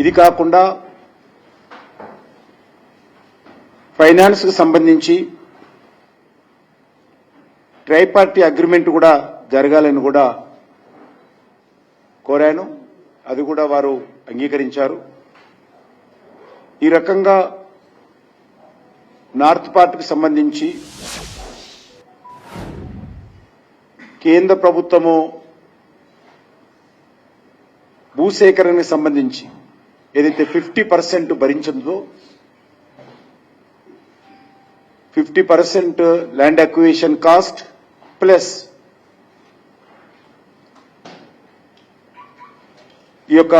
ఇది కాకుండా ఫైనాన్స్కి సంబంధించి ట్రైపార్టీ అగ్రిమెంట్ కూడా జరగాలని కూడా కోరాను. అది కూడా వారు అంగీకరించారు. ఈ రకంగా నార్త్ పార్ట్కి సంబంధించి కేంద్ర ప్రభుత్వము భూసేకరణకు సంబంధించి ఏదైతే fifty percent భరించిందో fifty percent land acquisition cost plus ఈ యొక్క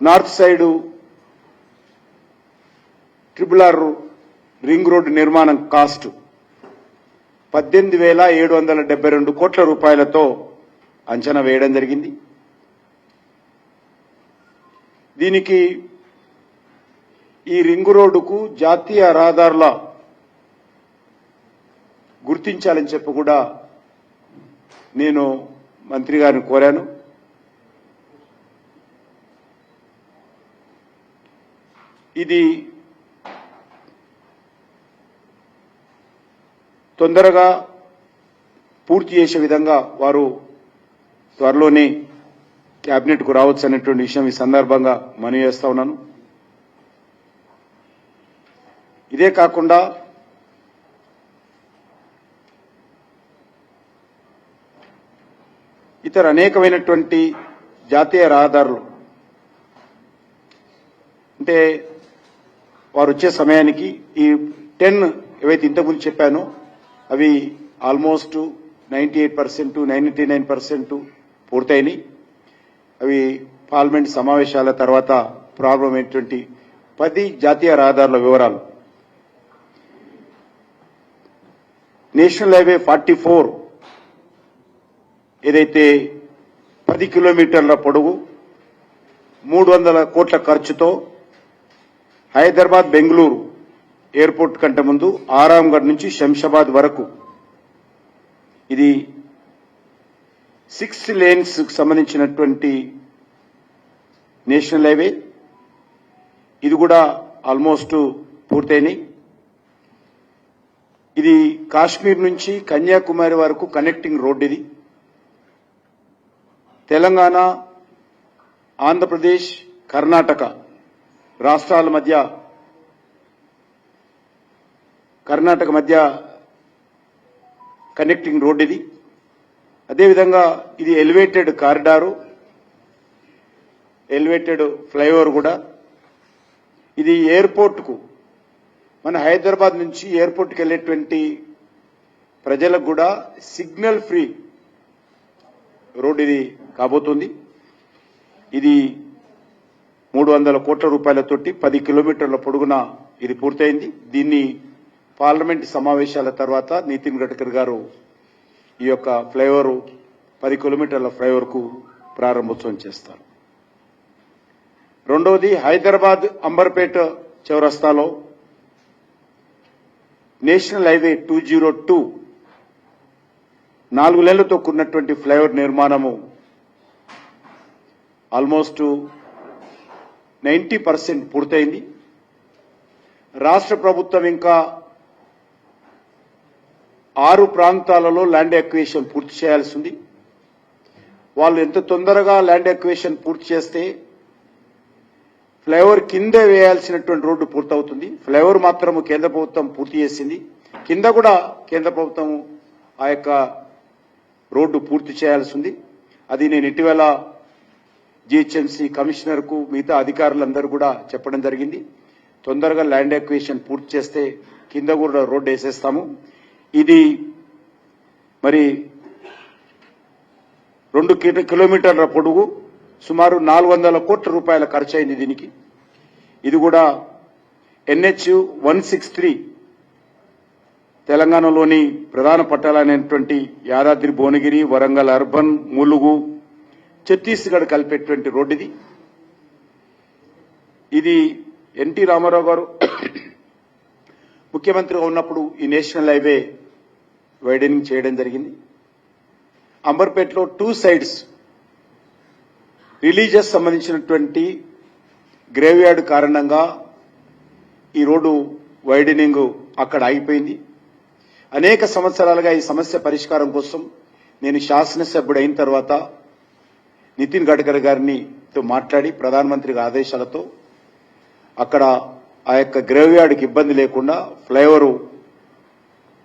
north side triple R ring road నిర్మాణం కాస్ట్ పద్దెనిమిది వేల ఏడు వందల డెబ్బై రెండు కోట్ల రూపాయలతో అంచనా వేయడం జరిగింది. దీనికి ఈ రింగు రోడ్డుకు జాతీయ రహదారుల గుర్తించాలని చెప్పి కూడా నేను మంత్రి గారిని కోరాను. ఇది తొందరగా పూర్తి చేసే విధంగా వారు త్వరలోనే కేబినెట్కు రావచ్చు అనేటువంటి విషయం ఈ సందర్భంగా మనవి చేస్తా ఉన్నాను. ఇదే కాకుండా ఇతర అనేకమైనటువంటి జాతీయ రహదారులు అంటే వారు వచ్చే సమయానికి ఈ టెన్ ఏవైతే ఇంతకుముందు చెప్పానో అవి almost ninety eight percent ninety nine percent పూర్తయినాయి. అవి పార్లమెంట్ సమావేశాల తర్వాత ప్రాబ్లం అయినటువంటి పది జాతీయ రహదారుల వివరాలు. నేషనల్ హైవే ఫార్టీ ఫోర్ ఏదైతే పది కిలోమీటర్ల పొడవు మూడు వందల కోట్ల ఖర్చుతో హైదరాబాద్ బెంగళూరు ఎయిర్పోర్ట్ కంటే ముందు ఆరాంగఢ్ నుంచి శంషాబాద్ వరకు. ఇది సిక్స్ లేన్స్ సంబంధించినటువంటి నేషనల్ హైవే. ఇది కూడా ఆల్మోస్ట్ పూర్తయినాయి. ఇది కాశ్మీర్ నుంచి కన్యాకుమారి వరకు కనెక్టింగ్ రోడ్ ఇది. తెలంగాణ ఆంధ్రప్రదేశ్ కర్ణాటక రాష్ట్రాల మధ్య కర్ణాటక మధ్య కనెక్టింగ్ రోడ్ ఇది. అదేవిధంగా ఇది ఎలివేటెడ్ కారిడారు ఎలివేటెడ్ ఫ్లైఓవర్ కూడా. ఇది ఎయిర్పోర్ట్కు మన హైదరాబాద్ నుంచి ఎయిర్పోర్ట్కి వెళ్ళేటువంటి ప్రజలకు కూడా సిగ్నల్ ఫ్రీ రోడ్ ఇది కాబోతుంది. ఇది మూడు వందల కోట్ల రూపాయలతోటి పది కిలోమీటర్ల పొడుగున ఇది పూర్తయింది. దీన్ని పార్లమెంట్ సమావేశాల తర్వాత నితిన్ గడ్కరీ గారు ఈ యొక్క ఫ్లైఓవర్ పది కిలోమీటర్ల ఫ్లైఓవర్కు ప్రారంభోత్సవం చేస్తారు. రెండవది హైదరాబాద్ అంబర్పేట చౌరస్తాలో national highway two zero two నాలుగు నెలలతో కూడినటువంటి ఫ్లైఓవర్ నిర్మాణము ఆల్మోస్ట్ నైంటీ పర్సెంట్ పూర్తయింది. రాష్ట్ర ప్రభుత్వం ఇంకా ఆరు ప్రాంతాలలో ల్యాండ్ ఎక్వేషన్ పూర్తి చేయాల్సి ఉంది. వాళ్ళు ఎంత తొందరగా ల్యాండ్ ఎక్వేషన్ పూర్తి చేస్తే ఫ్లైఓవర్ కింద వేయాల్సినటువంటి రోడ్డు పూర్తవుతుంది. ఫ్లైఓవర్ మాత్రము కేంద్ర ప్రభుత్వం పూర్తి చేసింది. కింద కూడా కేంద్ర ప్రభుత్వం ఆ యొక్క రోడ్డు పూర్తి చేయాల్సి ఉంది. అది నేను ఇటీవల జిహెచ్ఎంసీ కమిషనర్కు మిగతా అధికారులందరూ కూడా చెప్పడం జరిగింది. తొందరగా ల్యాండ్ ఎక్వేషన్ పూర్తి చేస్తే కింద కూడా రోడ్డు వేసేస్తాము. ఇది మరి రెండు కిలోమీటర్ల పొడుగు సుమారు నాలుగు వందల కోట్ల రూపాయల ఖర్చు అయింది దీనికి. ఇది కూడా ఎన్హెచ్ వన్ సిక్స్ త్రీ తెలంగాణలోని ప్రధాన పట్టాలైనటువంటి యాదాద్రి భువనగిరి వరంగల్ అర్బన్ ములుగు ఛత్తీస్గఢ్ కలిపేటువంటి రోడ్డు ఇది ఇది ఎన్టీ రామారావు గారు ముఖ్యమంత్రిగా ఉన్నప్పుడు ఈ నేషనల్ హైవే వైడనింగ్ చేయడం జరిగింది. అంబర్పేటలో టూ సైడ్స్ రిలీజియస్ సంబంధించినటువంటి గ్రేవ్ యార్డ్ కారణంగా ఈ రోడ్డు వైడనింగ్ అక్కడ ఆగిపోయింది. అనేక సంవత్సరాలుగా ఈ సమస్య పరిష్కారం కోసం నేను శాసనసభ్యుడు అయిన తర్వాత నితిన్ గడ్కరీ గారినితో మాట్లాడి ప్రధానమంత్రి ఆదేశాలతో అక్కడ ఆ యొక్క గ్రేవ్యార్డ్కి ఇబ్బంది లేకుండా ఫ్లైఓవర్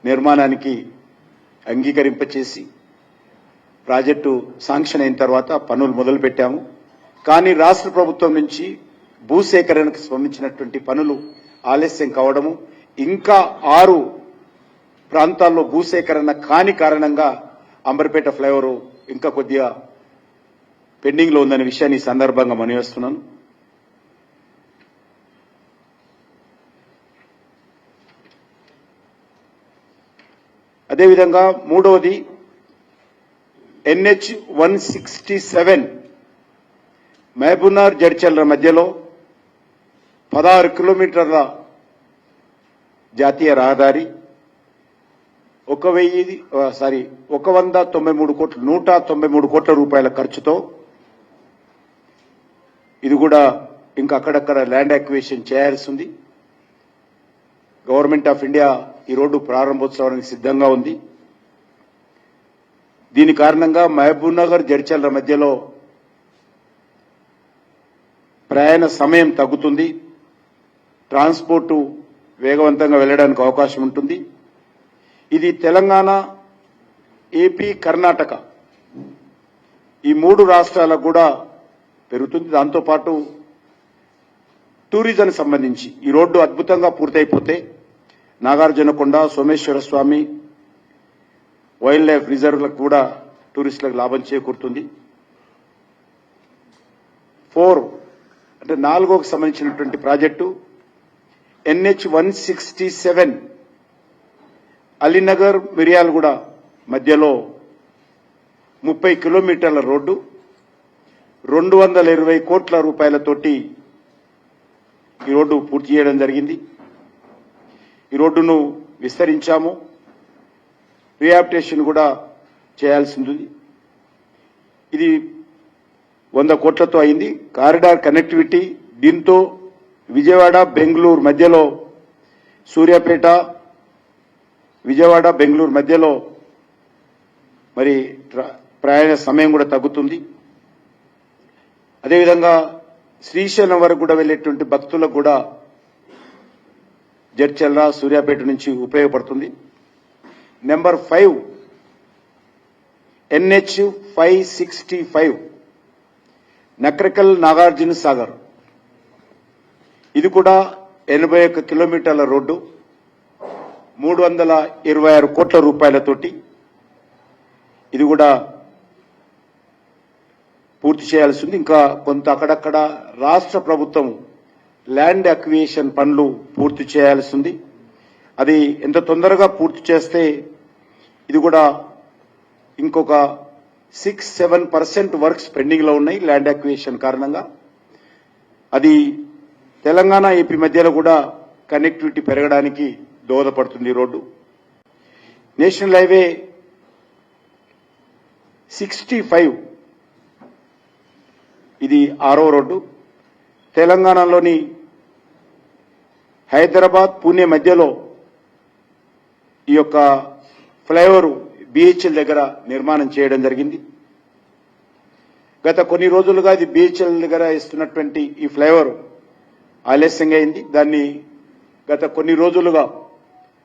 నిర్మాణానికి అంగీకరింపచేసి ప్రాజెక్టు శాంక్షన్ అయిన తర్వాత పనులు మొదలుపెట్టాము. కానీ రాష్ట్ర ప్రభుత్వం నుంచి భూసేకరణకు స్పందించినటువంటి పనులు ఆలస్యం కావడము ఇంకా ఆరు ప్రాంతాల్లో భూసేకరణ కాని కారణంగా అంబర్పేట ఫ్లైఓవర్ ఇంకా కొద్దిగా పెండింగ్లో ఉందనే విషయాన్ని ఈ సందర్భంగా మనవేస్తున్నాను అదేవిధంగా మూడవది NH one sixty seven Mahabubnagar Jadcherla మధ్యలో పదహారు కిలోమీటర్ల జాతీయ రహదారి ఒక వెయ్యి సారీ ఒక వంద తొంభై మూడు కోట్ల నూట తొంభై మూడు కోట్ల రూపాయల ఖర్చుతో ఇది కూడా ఇంకా అక్కడక్కడ ల్యాండ్ అక్విజిషన్ చేయాల్సి ఉంది. గవర్నమెంట్ ఆఫ్ ఇండియా ఈ రోడ్డు ప్రారంభోత్సవానికి సిద్ధంగా ఉంది. దీని కారణంగా మహబూబ్ నగర్ జడ్చర్ల మధ్యలో ప్రయాణ సమయం తగ్గుతుంది. ట్రాన్స్పోర్టు వేగవంతంగా వెళ్ళడానికి అవకాశం ఉంటుంది. ఇది తెలంగాణ ఏపీ కర్ణాటక ఈ మూడు రాష్ట్రాలకు కూడా పెరుగుతుంది. దాంతోపాటు టూరిజం సంబంధించి ఈ రోడ్డు అద్భుతంగా పూర్తయిపోతే నాగార్జునకొండ సోమేశ్వర స్వామి వైల్డ్ లైఫ్ రిజర్వ్లకు కూడా టూరిస్టులకు లాభం చేకూరుతుంది. ఫోర్ అంటే నాలుగోకి సంబంధించినటువంటి project NH one sixty seven Alinagar Miryalaguda మధ్యలో ముప్పై కిలోమీటర్ల రోడ్డు రెండు వందల ఇరవై కోట్ల రూపాయలతోటి ఈ రోడ్డు పూర్తి చేయడం జరిగింది. ఈ రోడ్డును విస్తరించాము. రిహాబిటేషన్ కూడా చేయాల్సింది. ఇది వంద కోట్లతో అయింది. కారిడార్ కనెక్టివిటీ దీంతో విజయవాడ బెంగళూరు మధ్యలో సూర్యాపేట విజయవాడ బెంగళూరు మధ్యలో మరి ప్రయాణ సమయం కూడా తగ్గుతుంది. అదేవిధంగా శ్రీశైలం వరకు కూడా వెళ్ళేటువంటి భక్తులకు కూడా జడ్చల్లా సూర్యాపేట నుంచి ఉపయోగపడుతుంది. Number five NH five sixty five Nakrekal Nagarjuna Sagar. ఇది కూడా ఎనభై ఒక్క కిలోమీటర్ల రోడ్డు మూడు వందల ఇరవై ఆరు కోట్ల రూపాయలతోటి ఇది కూడా పూర్తి చేయాల్సి ఉంది. ఇంకా కొంత అక్కడక్కడ రాష్ట్ర ప్రభుత్వం ల్యాండ్ అక్వియేషన్ పనులు పూర్తి చేయాల్సి ఉంది అది ఎంత తొందరగా పూర్తి చేస్తే ఇది కూడా ఇంకొక సిక్స్ సెవెన్ పర్సెంట్ వర్క్స్ పెండింగ్లో ఉన్నాయి ల్యాండ్ అక్వియేషన్ కారణంగా. అది తెలంగాణ ఏపీ మధ్యలో కూడా కనెక్టివిటీ పెరగడానికి దోహదపడుతుంది road. National highway sixty five ఇది ఆరో రోడ్డు. తెలంగాణలోని హైదరాబాద్ పూణే మధ్యలో ఈ యొక్క ఫ్లైఓవర్ బిహెచ్ఎల్ దగ్గర నిర్మాణం చేయడం జరిగింది. గత కొన్ని రోజులుగా ఇది బిహెచ్ఎల్ దగ్గర ఇస్తున్నటువంటి ఈ ఫ్లైఓవర్ ఆలస్యంగా అయింది. దాన్ని గత కొన్ని రోజులుగా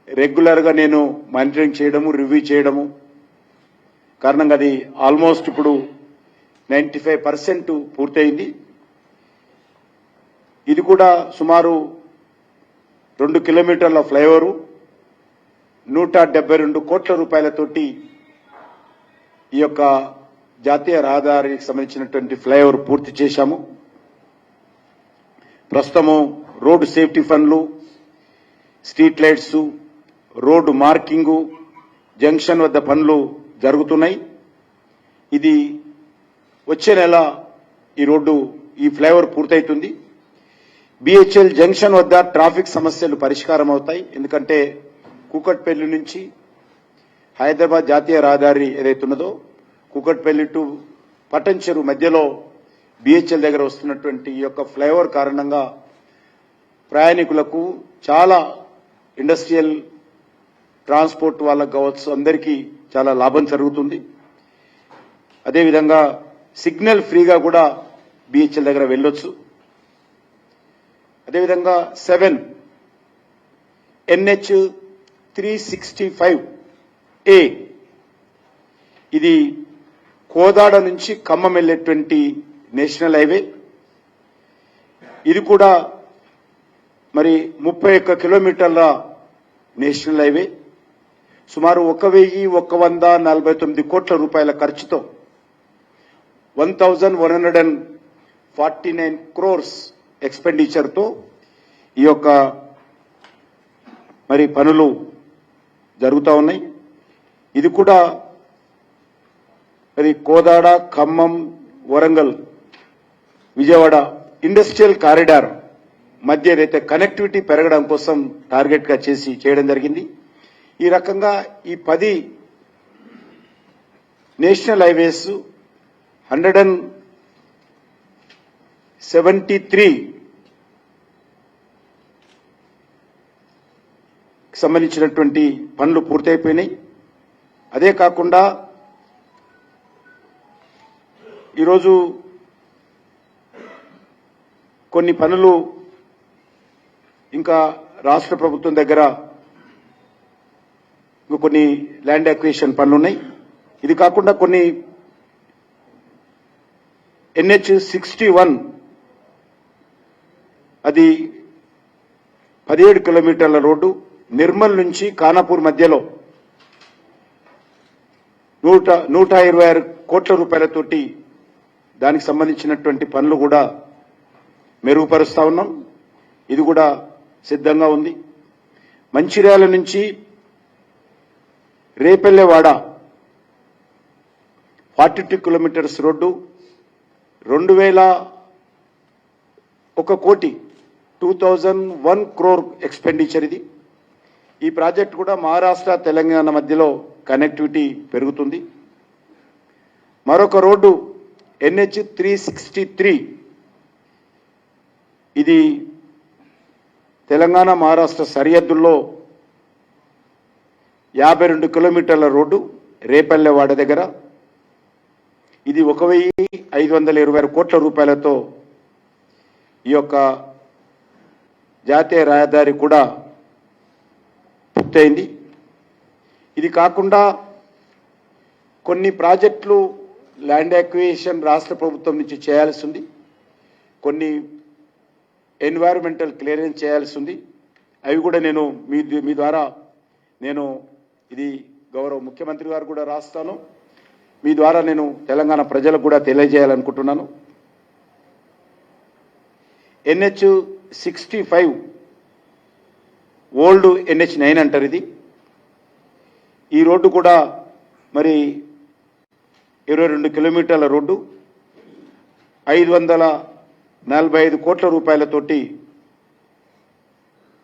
రెగ్యులర్గా నేను మానిటరింగ్ చేయడము రివ్యూ చేయడము కారణంగా అది ఆల్మోస్ట్ ఇప్పుడు నైంటీ ఫైవ్ పర్సెంట్ పూర్తయింది. ఇది కూడా సుమారు రెండు కిలోమీటర్ల ఫ్లైఓవరు నూట డెబ్బై రెండు కోట్ల రూపాయలతోటి ఈ యొక్క జాతీయ రహదారికి సంబంధించినటువంటి ఫ్లైఓవర్ పూర్తి చేశాము. ప్రస్తుతము రోడ్డు సేఫ్టీ ఫండ్లు street lights road marking junction వద్ద పనులు జరుగుతున్నాయి. ఇది వచ్చే నెల ఈ రోడ్డు ఈ ఫ్లైఓవర్ పూర్తవుతుంది బిహెచ్ఎల్ జంక్షన్ వద్ద ట్రాఫిక్ సమస్యలు పరిష్కారం అవుతాయి ఎందుకంటే కూకట్పల్లి నుంచి హైదరాబాద్ జాతీయ రహదారి ఏదైతే ఉన్నదో కూకట్పల్లి టు పటంచెరు మధ్యలో బిహెచ్ఎల్ దగ్గర వస్తున్నటువంటి ఈ యొక్క ఫ్లైఓవర్ కారణంగా ప్రయాణికులకు చాలా ఇండస్ట్రియల్ ట్రాన్స్పోర్ట్ వాళ్ళకు కావచ్చు అందరికీ చాలా లాభం జరుగుతుంది. అదేవిధంగా సిగ్నల్ ఫ్రీగా కూడా బిహెచ్ఎల్ దగ్గర వెళ్ళొచ్చు. అదేవిధంగా seven NH three sixty five A. ఇది కోదాడ నుంచి ఖమ్మం వెళ్ళేటువంటి నేషనల్ హైవే. ఇది కూడా మరి ముప్పై ఒక్క కిలోమీటర్ల నేషనల్ హైవే. సుమారు ఒక వెయ్యి ఒక వంద నలభై తొమ్మిది కోట్ల రూపాయల ఖర్చుతో one thousand one hundred and forty nine crores ఎక్స్పెండిచర్తో ఈ యొక్క మరి పనులు జరుగుతూ ఉన్నాయి. ఇది కూడా మరి కోదాడ ఖమ్మం వరంగల్ విజయవాడ ఇండస్ట్రియల్ కారిడార్ మధ్య ఏదైతే కనెక్టివిటీ పెరగడం కోసం టార్గెట్గా చేసి చేయడం జరిగింది. ఈ రకంగా ఈ పది national highways hundred and seventy three సంబంధించినటువంటి పనులు పూర్తయిపోయినాయి. అదే కాకుండా ఈరోజు కొన్ని పనులు ఇంకా రాష్ట్ర ప్రభుత్వం దగ్గర కొన్ని ల్యాండ్ అక్విజిషన్ పనులు ఉన్నాయి ఇది కాకుండా కొన్ని ఎన్హెచ్ సిక్స్టీ వన్ అది పదిహేడు కిలోమీటర్ల రోడ్డు నిర్మల్ నుంచి ఖానాపూర్ మధ్యలో నూట నూట ఇరవై ఆరు కోట్ల రూపాయలతోటి దానికి సంబంధించినటువంటి పనులు కూడా మెరుగుపరుస్తా ఉన్నాం. ఇది కూడా సిద్ధంగా ఉంది. మంచిర్యాల నుంచి Repallewada forty two kilometres road రెండు వేల ఒక కోటి two thousand one crore expenditure ఇది. ఈ ప్రాజెక్ట్ కూడా మహారాష్ట్ర తెలంగాణ మధ్యలో కనెక్టివిటీ పెరుగుతుంది. మరొక road NH three sixty three. ఇది తెలంగాణ మహారాష్ట్ర సరిహద్దుల్లో యాభై రెండు కిలోమీటర్ల రోడ్డు రేపల్లెవాడ దగ్గర. ఇది ఒక వెయ్యి ఐదు వందల ఇరవై ఆరు కోట్ల రూపాయలతో ఈ యొక్క జాతీయ రహదారి కూడా పూర్తయింది. ఇది కాకుండా కొన్ని ప్రాజెక్టులు ల్యాండ్ అక్విజిషన్ రాష్ట్ర ప్రభుత్వం నుంచి చేయాల్సి ఉంది. కొన్ని ఎన్వైరన్మెంటల్ క్లియరెన్స్ చేయాల్సి ఉంది. అవి కూడా నేను మీ మీ ద్వారా నేను ఇది గౌరవ ముఖ్యమంత్రి గారు కూడా రాస్తాను. మీ ద్వారా నేను తెలంగాణ ప్రజలకు కూడా తెలియజేయాలనుకుంటున్నాను. NH sixty five old NH nine అంటారు ఇది. ఈ రోడ్డు కూడా మరి ఇరవై రెండు కిలోమీటర్ల రోడ్డు. ఐదు వందల నలభై ఐదు కోట్ల రూపాయలతోటి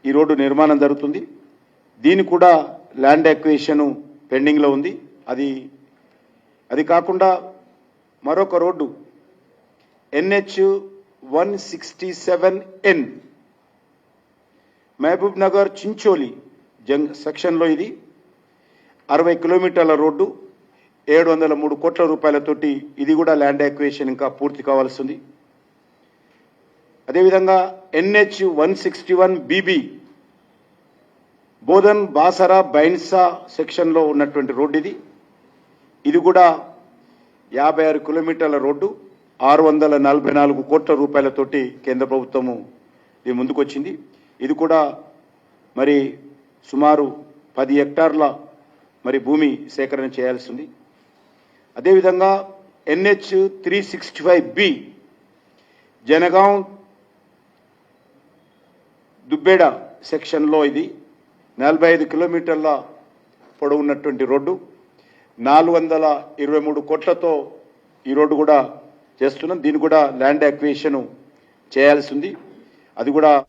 ఈ రోడ్డు నిర్మాణం జరుగుతుంది. దీని కూడా ల్యాండ్ ఎక్వేషను పెండింగ్లో ఉంది. అది అది కాకుండా మరొక road NH one sixty seven N Mahabub Nagar Chincholi Jung సెక్షన్లో ఇది. అరవై కిలోమీటర్ల రోడ్డు ఏడు వందల మూడు కోట్ల రూపాయలతోటి ఇది కూడా ల్యాండ్ అక్విజిషన్ ఇంకా పూర్తి కావాల్సింది. అదేవిధంగా NH one sixty one BB Bodhan Basara Bhainsa సెక్షన్లో ఉన్నటువంటి రోడ్డు ఇది. ఇది కూడా యాభై ఆరు కిలోమీటర్ల రోడ్డు. ఆరు వందల నలభై నాలుగు కోట్ల రూపాయలతోటి కేంద్ర ప్రభుత్వము ఇది ముందుకొచ్చింది. ఇది కూడా మరి సుమారు పది హెక్టార్ల మరి భూమి సేకరణ చేయాల్సి ఉంది అదేవిధంగా NH three sixty five B Jangaon Dubbeda సెక్షన్లో ఇది. నలభై ఐదు కిలోమీటర్ల పొడవున్నటువంటి రోడ్డు. నాలుగు వందల ఇరవై మూడు కోట్లతో ఈ రోడ్డు కూడా చేస్తున్నాం. దీన్ని కూడా ల్యాండ్ అక్విజిషన్ చేయాల్సి ఉంది. అది కూడా